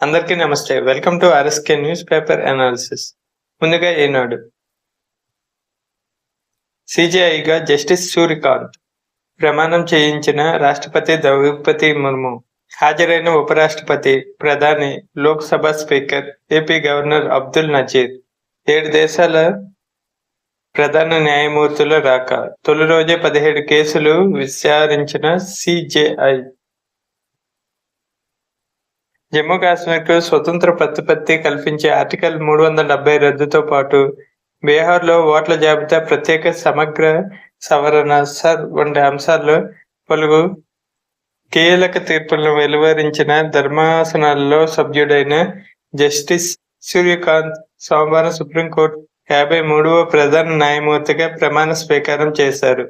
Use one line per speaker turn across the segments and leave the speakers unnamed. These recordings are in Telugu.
అందరికీ నమస్తే. Welcome to RSK news paper analysis ముందుగా ఈనాడు సిజేఐగా జస్టిస్ సూర్యకాంత్ ప్రమాణం చేయించిన రాష్ట్రపతి ద్రౌపది ముర్ము హాజరైన ఉపరాష్ట్రపతి ప్రధాని Lok Sabha speaker AP governor Abdul Nazeer ఏడు దేశాల ప్రధాన న్యాయమూర్తుల రాక తొలి రోజే పదిహేడు కేసులు విచారించిన సిజేఐ జమ్మూ కాశ్మీర్కు స్వతంత్ర ప్రతిపత్తి కల్పించే ఆర్టికల్ మూడు వందల డెబ్బై రద్దుతో పాటు బీహార్లో ఓట్ల జాబితా ప్రత్యేక సమగ్ర సవరణ సర్ వంటి అంశాల్లో పలువు కీలక తీర్పులను వెలువరించిన ధర్మాసనాల్లో సభ్యుడైన జస్టిస్ సూర్యకాంత్ సోమవారం సుప్రీంకోర్టు యాభై మూడవ ప్రధాన న్యాయమూర్తిగా ప్రమాణ స్వీకారం చేశారు.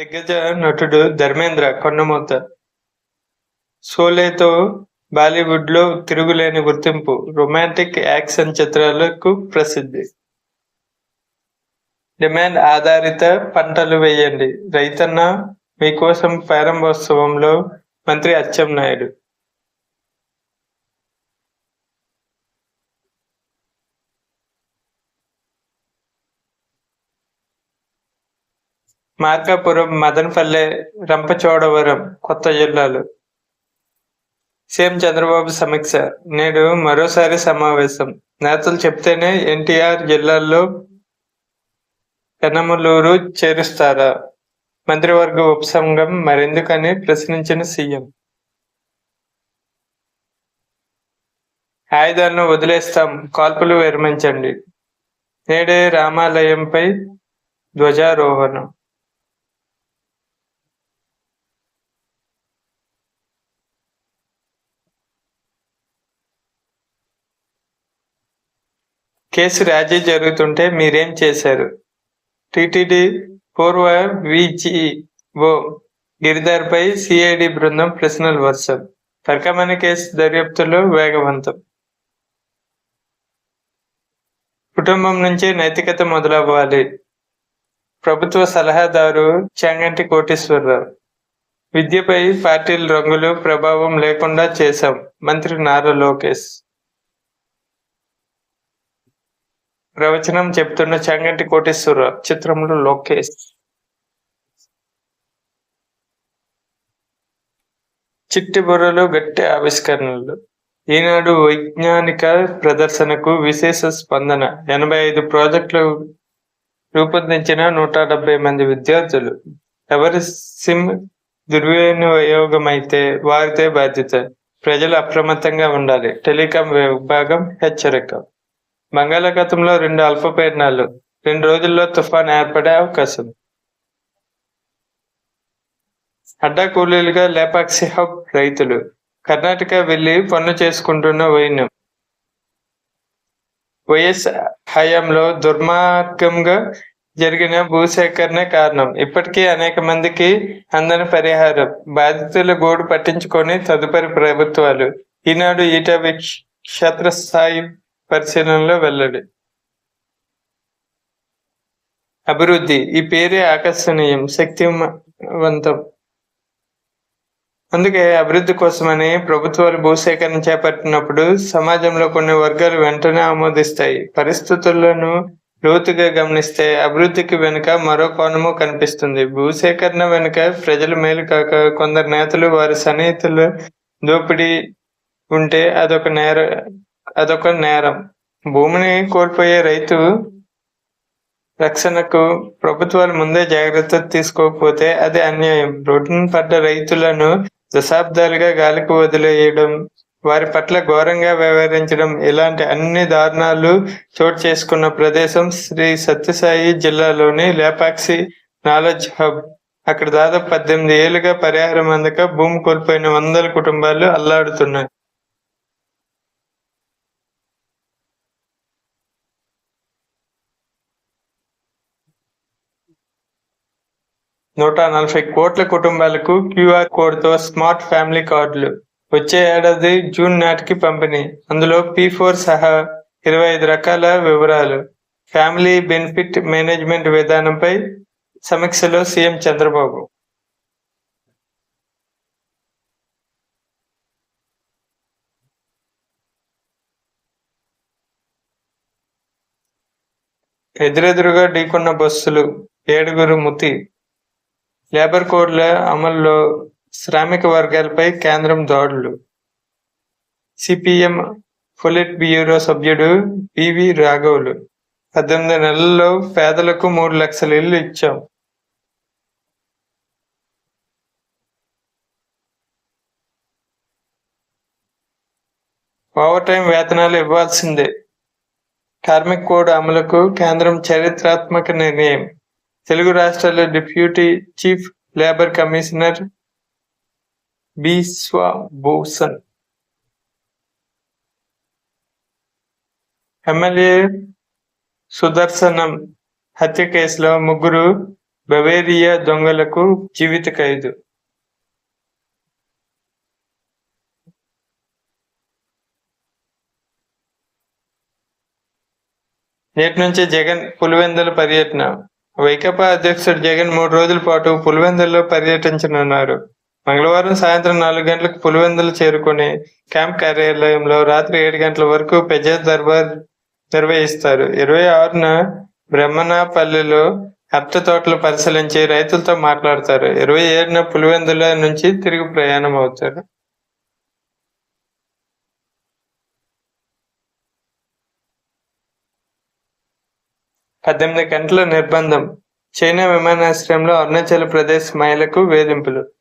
దిగ్గజ నటుడు ధర్మేంద్ర కన్నుమూత. షోలేతో బాలీవుడ్లో తిరుగులేని గుర్తింపు రొమాంటిక్ యాక్షన్ చిత్రాలకు ప్రసిద్ధి. డిమాండ్ ఆధారిత పంటలు వేయండి. రైతన్న మీకోసం ప్రారంభోత్సవంలో మంత్రి అచ్చెన్నాయుడు. మార్కాపురం మదనపల్లె రంపచోడవరం కొత్త జిల్లాలు. సీఎం చంద్రబాబు సమీక్ష. నేడు మరోసారి సమావేశం. నేతలు చెప్తేనే ఎన్టీఆర్ జిల్లాల్లో పెనమలూరు చేరుస్తారా? మంత్రివర్గ ఉపసంఘం మరెందుకని ప్రశ్నించిన సీఎం. ఆయుధాలను వదిలేస్తాం కాల్పులు విరమించండి. నేడే రామాలయంపై ధ్వజారోహణం. కేసు రాజీ జరుగుతుంటే మీరేం చేశారు? టిటిడి పూర్వ విజిఓ గిరిదార్పై సిఐడి బృందం ప్రశ్నలు వర్షం. తర్కమైన కేసు దర్యాప్తులో వేగవంతం. కుటుంబం నుంచే నైతికత మొదలవ్వాలి. ప్రభుత్వ సలహాదారు చాంగంటి కోటేశ్వరరావు. విద్యపై పార్టీల రంగులు ప్రభావం లేకుండా చేశాం. మంత్రి నారా లోకేష్. ప్రవచనం చెప్తున్న చంగంటి కోటేశ్వరరావు చిత్రంలో లోకేష్. చిట్టి బుర్రలో గట్టి ఆవిష్కరణలు. ఈనాడు వైజ్ఞానిక ప్రదర్శనకు విశేష స్పందన. ఎనభై ఐదు ప్రాజెక్టులు రూపొందించిన నూట డెబ్బై మంది విద్యార్థులు. ఎవరి సిమ్ దుర్వినియోగమైతే వారితే బాధ్యత. ప్రజలు అప్రమత్తంగా ఉండాలి. టెలికాం విభాగం హెచ్చరిక. బంగాళాఖాతంలో రెండు అల్పపీడనాలు రెండు రోజుల్లో తుఫాన్ ఏర్పడే అవకాశం. అడ్డా కూలీలుగా లేపాక్షి హబ్ రైతులు కర్ణాటక వెళ్ళి పన్ను చేసుకుంటున్న వైన్యం. వైఎస్ హయాంలో దుర్మార్గంగా జరిగిన భూసేకరణ కారణం. ఇప్పటికీ అనేక మందికి అందని పరిహారం. బాధితుల గోడు పట్టించుకొని తదుపరి ప్రభుత్వాలు. ఈనాడు ఈట క్షేత్రస్థాయి పరిశీలనలో వెల్లడి. అభివృద్ధి. ఈ పేరే ఆకర్షణీయం శక్తివంతం. అందుకే అభివృద్ధి కోసమని ప్రభుత్వాలు భూసేకరణ చేపట్టినప్పుడు సమాజంలో కొన్ని వర్గాలు వెంటనే ఆమోదిస్తాయి. పరిస్థితులను లోతుగా గమనిస్తే అభివృద్ధికి వెనుక మరో కోణము కనిపిస్తుంది. భూసేకరణ వెనుక ప్రజల మేలు కాక కొందరు నేతలు వారి సన్నిహితులు దోపిడీ ఉంటే అదొక నేర అదొక నేరం. భూమిని కోల్పోయే రైతు రక్షణకు ప్రభుత్వాలు ముందే జాగ్రత్త తీసుకోకపోతే అది అన్యాయం. రోడ్డున పడ్డ రైతులను దశాబ్దాలుగా గాలికి వదిలేయడం వారి పట్ల ఘోరంగా వ్యవహరించడం ఇలాంటి అన్ని దారుణాలు చోటు చేసుకున్న ప్రదేశం శ్రీ సత్యసాయి జిల్లాలోని లేపాక్షి నాలెడ్జ్ హబ్. అక్కడ దాదాపు పద్దెనిమిది ఏళ్ళుగా పరిహారం అందక భూమి కోల్పోయిన వందల కుటుంబాలు అల్లాడుతున్నాయి. నూట నలభై కోట్ల కుటుంబాలకు క్యూఆర్ కోడ్తో స్మార్ట్ ఫ్యామిలీ కార్డులు. వచ్చే ఏడాది జూన్ నాటికి పంపిణీ. అందులో పీ ఫోర్ సహా ఇరవై ఐదు రకాల వివరాలు. ఫ్యామిలీ బెనిఫిట్ మేనేజ్మెంట్ విధానంపై సమీక్షలో సీఎం చంద్రబాబు. ఎదురెదురుగా ఢీకొన్న బస్సులు ఏడుగురు ముతి. లేబర్ కోడ్ల అమల్లో శ్రామిక వర్గాలపై కేంద్రం దాడులు. సిపిఎం పొలిట్ బ్యూరో సభ్యుడు పివి రాఘవులు. పద్దెనిమిది నెలల్లో పేదలకు మూడు లక్షల ఇల్లు ఇచ్చాం. ఓవర్ టైం వేతనాలు ఇవ్వాల్సిందే. కార్మిక్ కోడ్ అమలుకు కేంద్రం చరిత్రాత్మక నిర్ణయం. తెలుగు రాష్ట్రాల deputy chief labour commissioner Biswabhushan MLA Sudarshanam హత్య కేసులో ముగ్గురు బవేరియా దొంగలకు జీవిత ఖైదు. నేటి నుంచి జగన్ పులివెందుల పర్యటన. వైకాపా అధ్యక్షుడు జగన్ మూడు రోజుల పాటు పులివెందుల్లో పర్యటించనున్నారు. మంగళవారం సాయంత్రం నాలుగు గంటలకు పులివెందులు చేరుకుని క్యాంప్ కార్యాలయంలో రాత్రి ఏడు గంటల వరకు ప్రజా దర్బార్ నిర్వహిస్తారు. ఇరవై ఆరున బ్రహ్మణపల్లిలో అరటి తోటలు పరిశీలించి రైతులతో మాట్లాడతారు. ఇరవై ఏడున పులివెందుల నుంచి తిరిగి ప్రయాణం అవుతారు పద్దెనిమిది గంటల నిర్బంధం. చైనా విమానాశ్రయంలో అరుణాచల్ ప్రదేశ్ మహిళకు వేధింపులు.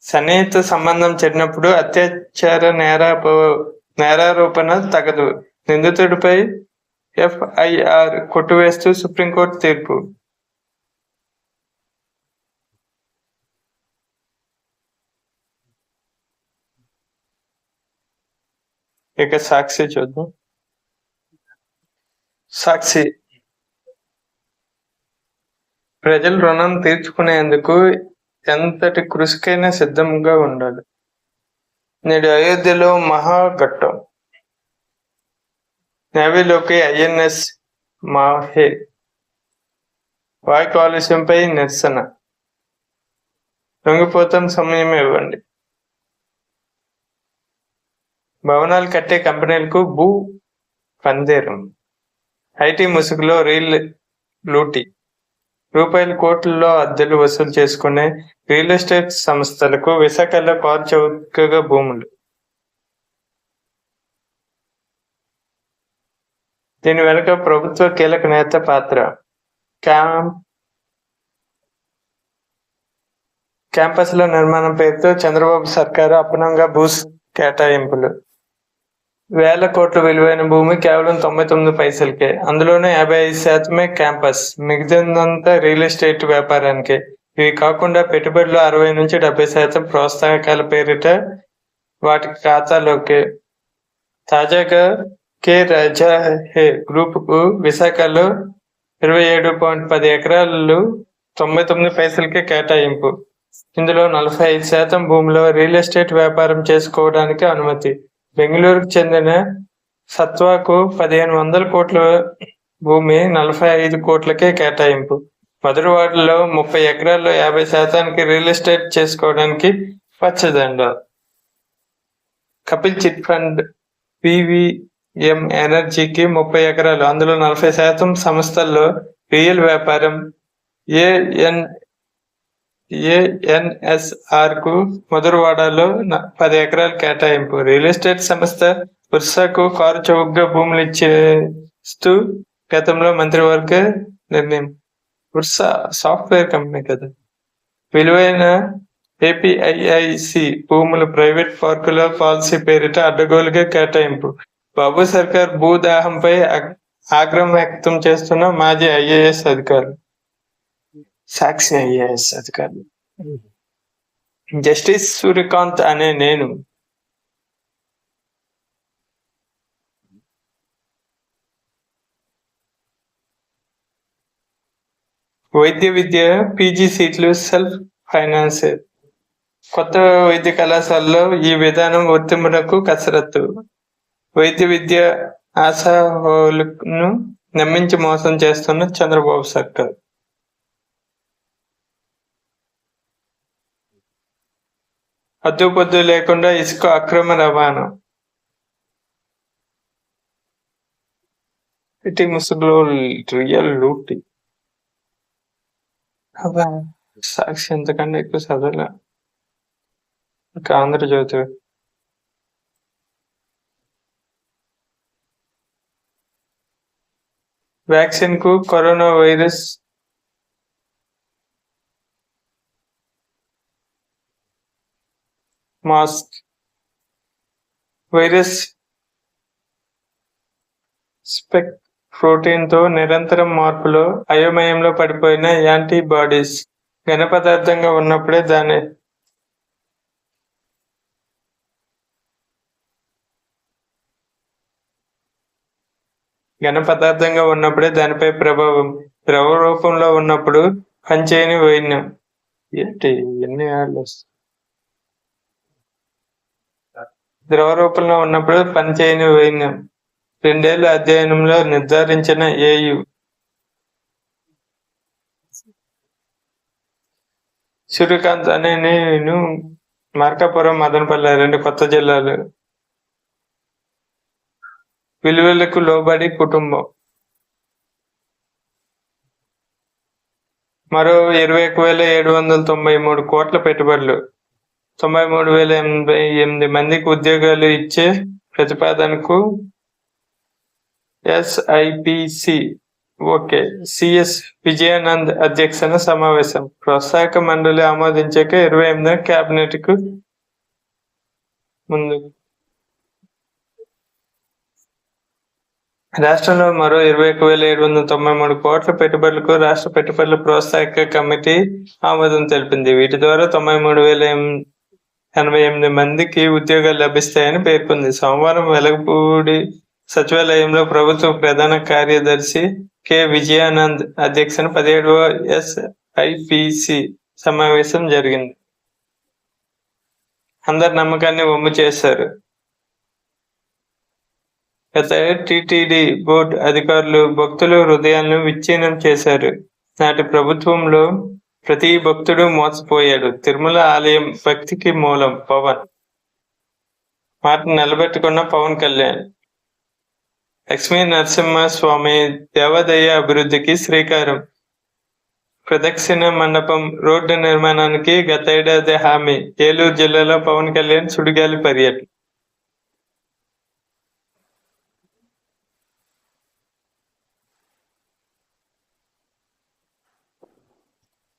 సన్నిహిత సంబంధం చెడినప్పుడు అత్యాచార నేరాప నేరారోపణ తగదు. నిందితుడిపై ఎఫ్ఐఆర్ కొట్టువేస్తూ సుప్రీంకోర్టు తీర్పు. ఇక సాక్షి చూద్దాం. సాక్షి. ప్రజలు రుణం తీర్చుకునేందుకు ఎంతటి కృషికైనా సిద్ధంగా ఉండాలి. నేడు అయోధ్యలో మహాఘట్టం. నేవీలోకి ఐఎన్ఎస్ మాహే. వాయు కాలుష్యంపై నిరసన. లొంగిపోతాం సమయం ఇవ్వండి. భవనాలు కట్టే కంపెనీలకు భూ పందేరం. ఐటీ ముసుగులో రీల్ లూటీ. రూపాయల కోట్లలో అద్దెలు వసూలు చేసుకునే రియల్ ఎస్టేట్ సంస్థలకు విశాఖలో కారు చౌకగా భూములు. దీని వెనుక ప్రభుత్వ కీలక నేత పాత్ర. క్యాంప్ క్యాంపస్ల నిర్మాణం పేరుతో చంద్రబాబు సర్కారు అపనంగా భూ కేటాయింపులు. వేల కోట్ల విలువైన భూమి కేవలం తొంభై తొమ్మిది పైసలకే. అందులోనే యాభై ఐదు శాతమే క్యాంపస్ మిగతాదంతా రియల్ ఎస్టేట్ వ్యాపారానికి. ఇవి కాకుండా పెట్టుబడులు అరవై నుంచి డెబ్బై శాతం ప్రోత్సాహకాల పేరిట వాటి ఖాతాలోకి. తాజాగా కె రాజా హే గ్రూప్కు విశాఖలో ఇరవై ఏడు పాయింట్ పది ఎకరాలు తొంభై తొమ్మిది పైసలకే కేటాయింపు. ఇందులో నలభై ఐదు శాతం భూమిలో రియల్ ఎస్టేట్ వ్యాపారం చేసుకోవడానికి అనుమతి. బెంగళూరుకు చెందిన సత్వాకు పదిహేను వందల కోట్ల భూమి నలభై ఐదు కోట్లకే కేటాయింపు. మధురవాడలో ముప్పై ఎకరాల్లో యాభై శాతానికి రియల్ ఎస్టేట్ చేసుకోవడానికి పచ్చదండ. కపిల్ చిట్ ఫండ్ పివిఎం ఎనర్జీకి ముప్పై ఎకరాలు. అందులో నలభై శాతం సంస్థల్లో రియల్ వ్యాపారం ఏఎన్ ఏఎన్ఎస్ఆర్కు మధురవాడలో పది ఎకరాల కేటాయింపు. రియల్ ఎస్టేట్ సంస్థ ఉర్సాకు కారు చౌకగా భూములు ఇచ్చేస్తూ గతంలో మంత్రివర్గ నిర్ణయం. ఉర్సా సాఫ్ట్వేర్ కంపెనీ కదా. విలువైన ఏపీఐఐసి భూములు ప్రైవేట్ పార్కుల పాలసీ పేరిట అడ్డగోలుగా కేటాయింపు. బాబు సర్కార్ భూదాహంపై ఆగ్రహం వ్యక్తం చేస్తున్న మాజీ ఐఏఎస్ అధికారులు. సాక్షి ఐఏఎస్ అధికారులు జస్టిస్ సూర్యకాంత్ అనే నేను. వైద్య విద్య పీజీ సీట్లు సెల్ఫ్ ఫైనాన్స్. కొత్త వైద్య కళాశాలలో ఈ విధానం వర్తింపునకు కసరత్తు. వైద్య విద్య ఆశాహోలను నమ్మించి మోసం చేస్తున్న చంద్రబాబు సర్కార్. హద్దు పొద్దు లేకుండా ఇసుక అక్రమ రవాణా ఇటీ ముసుగులో రియల్ లూటి సాక్షి ఎంతకంటే ఎక్కువ చదవలే. ఇంకా Andhrajyothy వ్యాక్సిన్కు corona virus mask virus spike ప్రోటీన్తో నిరంతరం మార్పులో అయోమయంలో పడిపోయిన యాంటీబాడీస్ ఘన పదార్థంగా ఉన్నప్పుడే దాని ఘన పదార్థంగా ఉన్నప్పుడే దానిపై ప్రభావం ద్రవ రూపంలో ఉన్నప్పుడు పనిచేయని వైన్యం. ఏంటి ఎన్ని యాడ్లు వస్తాయి ద్రవ రూపంలో ఉన్నప్పుడు పనిచేయని వైన్యం రెండేళ్ళ అధ్యయనంలో నిర్ధారించిన ఏయు. సూర్యకాంత్ అనే నేను మార్కాపురం మదనపల్లె రెండు కొత్త జిల్లాలు. విలువలకు లోబడి కుటుంబం. మరో ఇరవై ఒక వేల ఏడు వందల తొంభై మూడు కోట్ల పెట్టుబడులు. తొంభై మూడు వేల ఎనభై ఎనిమిది మందికి ఉద్యోగాలు ఇచ్చే ప్రతిపాదనకు ఎస్ఐపిసి ఓకే సిఎస్ విజయానంద్ అధ్యక్షన సమావేశం. ప్రోత్సాహక మండలి ఆమోదించాక ఇరవై ఎనిమిది కేబినెట్కు ముందు. రాష్ట్రంలో మరో ఇరవై ఒక వేల ఏడు వందల తొంభై మూడు కోట్ల పెట్టుబడులకు రాష్ట్ర పెట్టుబడుల ప్రోత్సాహక కమిటీ ఆమోదం తెలిపింది. వీటి ద్వారా తొంభై మూడు వేల ఎనభై ఎనిమిది మందికి ఉద్యోగాలు లభిస్తాయని పేర్కొంది. సోమవారం వెలగపూడి సచివాలయంలో ప్రభుత్వ ప్రధాన కార్యదర్శి కె. విజయానంద్ అధ్యక్షన పదిహేడవ ఎస్ఐపిసి సమావేశం జరిగింది. అందరి నమ్మకాన్ని వమ్ము చేశారు. గత టిటిడి బోర్డు అధికారులు భక్తుల హృదయాలను విచ్ఛిన్నం చేశారు. నాటి ప్రభుత్వంలో ప్రతి భక్తుడు మోసపోయాడు. తిరుమల ఆలయం భక్తికి మూలం పవన్. మాట నిలబెట్టుకున్న పవన్ కళ్యాణ్. లక్ష్మీ నరసింహ స్వామి దేవాదయ అభివృద్ధికి శ్రీకారం. ప్రదక్షిణ మండపం రోడ్డు నిర్మాణానికి గత ఏడాది హామీ. ఏలూరు జిల్లాలో పవన్ కళ్యాణ్ సుడిగాలి పర్యటన.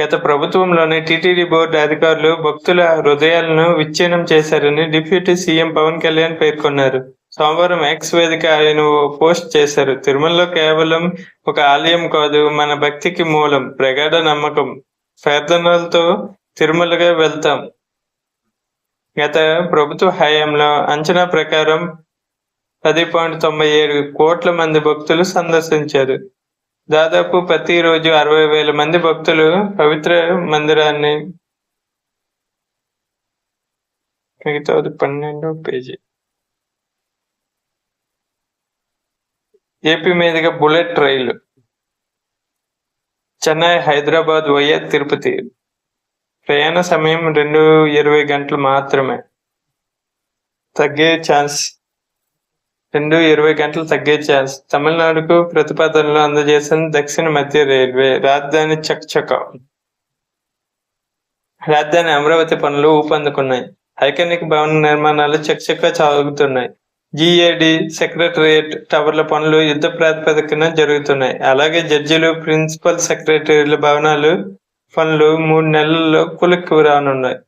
గత ప్రభుత్వంలోని టీటీడీ బోర్డు అధికారులు భక్తుల హృదయాలను విచ్ఛిన్నం చేశారని డిప్యూటీ సీఎం పవన్ కళ్యాణ్ పేర్కొన్నారు. సోమవారం ఎక్స్ వేదిక ఆయన పోస్ట్ చేశారు. తిరుమలలో కేవలం ఒక ఆలయం కాదు మన భక్తికి మూలం ప్రగాఢ నమ్మకం. ప్రార్థనలతో తిరుమలగా వెళ్తాం. గత ప్రభుత్వ హయాంలో అంచనా ప్రకారం పది పాయింట్ తొంభై ఏడు కోట్ల మంది భక్తులు సందర్శించారు. దాదాపు ప్రతిరోజు అరవై వేల మంది భక్తులు పవిత్ర మందిరాన్ని మిగతాది పన్నెండో పేజీ. ఏపీ మీదుగా బుల్లెట్ రైలు. చెన్నై హైదరాబాద్ వయ్యా తిరుపతి. ప్రయాణ సమయం రెండు ఇరవై గంటలు మాత్రమే. తగ్గే ఛాన్స్ రెండు ఇరవై గంటలు తగ్గే ఛాన్స్ తమిళనాడుకు ప్రతిపాదనలు అందజేసిన దక్షిణ మధ్య రైల్వే రాజధాని చక్చక రాజధాని అమరావతి పనులు ఊపందుకున్నాయి. ఐకానిక్ భవన నిర్మాణాలు చక్చక సాగుతున్నాయి. జిఏడి సెక్రటరియట్ టవర్ల పనులు యుద్ధ ప్రాతిపదికన జరుగుతున్నాయి. అలాగే జడ్జిలు ప్రిన్సిపల్ సెక్రటరీల భవనాలు పనులు మూడు నెలల్లో కులిక్కి రానున్నాయి.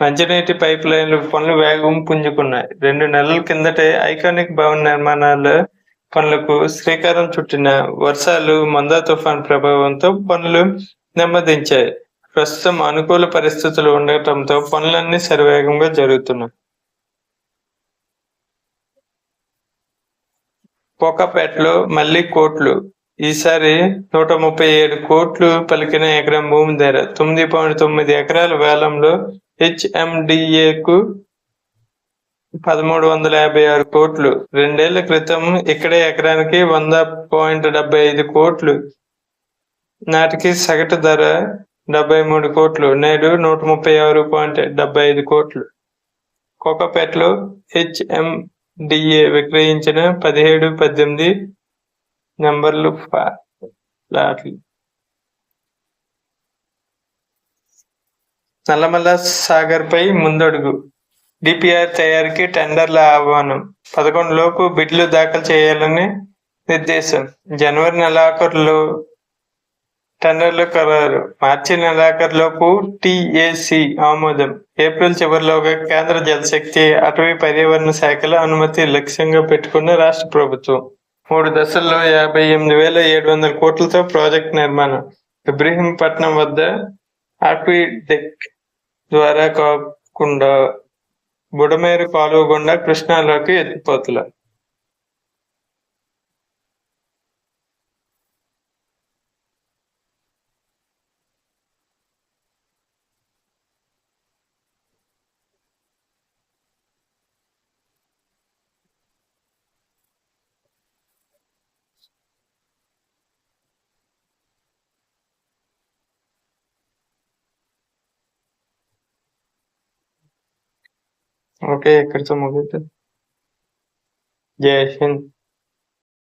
మంచినీటి పైప్ లైన్ల పనులు వేగం పుంజుకున్నాయి. రెండు నెలల కిందటే ఐకానిక్ భవన నిర్మాణాల పనులకు శ్రీకారం చుట్టిన వర్షాలు మందా తుఫాన్ ప్రభావంతో పనులు నెమ్మదించాయి. ప్రస్తుతం అనుకూల పరిస్థితులు ఉండటంతో పనులన్నీ శరవేగంగా జరుగుతున్నాయి. పోకాపేటలో మళ్ళీ కోట్లు. ఈసారి నూట ముప్పై ఏడు కోట్లు పలికిన ఎకరం భూమి ధర తొమ్మిది పాయింట్ తొమ్మిది ఎకరాల వేలంలో హెచ్ఎండిఏకు పదమూడు వందల యాభై ఆరు కోట్లు. రెండేళ్ళ క్రితం ఇక్కడే ఎకరానికి వంద పాయింట్ డెబ్బై ఐదు కోట్లు. నాటికి సగటు ధర డెబ్బై మూడు కోట్లు. నేడు నూట ముప్పై ఆరు పాయింట్ డెబ్బై ఐదు కోట్లు. కోకపేటలో హెచ్ఎండిఏ విక్రయించిన పదిహేడు పద్దెనిమిది నెంబర్లు ప్లాట్లు నల్లమల్ల సాగర్ పై ముందడుగు. డిపిఆర్ తయారీకి టెండర్ల ఆహ్వానం. పదకొండు లోపు బిడ్లు దాఖలు చేయాలని నిర్దేశం. జనవరి నెలాఖరులో టెండర్లు ఖరారు. మార్చి నెలాఖరులోపు టిఏసి ఆమోదం. ఏప్రిల్ చివరిలోగా కేంద్ర జలశక్తి అటవీ పర్యావరణ శాఖల అనుమతి లక్ష్యంగా పెట్టుకున్న రాష్ట్ర ప్రభుత్వం. మూడు దశల్లో యాభై ఎనిమిది వేల ఏడు వందల కోట్లతో ప్రాజెక్ట్ నిర్మాణం. ఇబ్రహీంపట్నం వద్ద ఆక్విడెక్ ద్వారా కాకుండా బుడమేరు కాలువ గుండా కృష్ణాలోకి ఎత్తిపోతుల. Окей, okay, кольцо могли. Є, він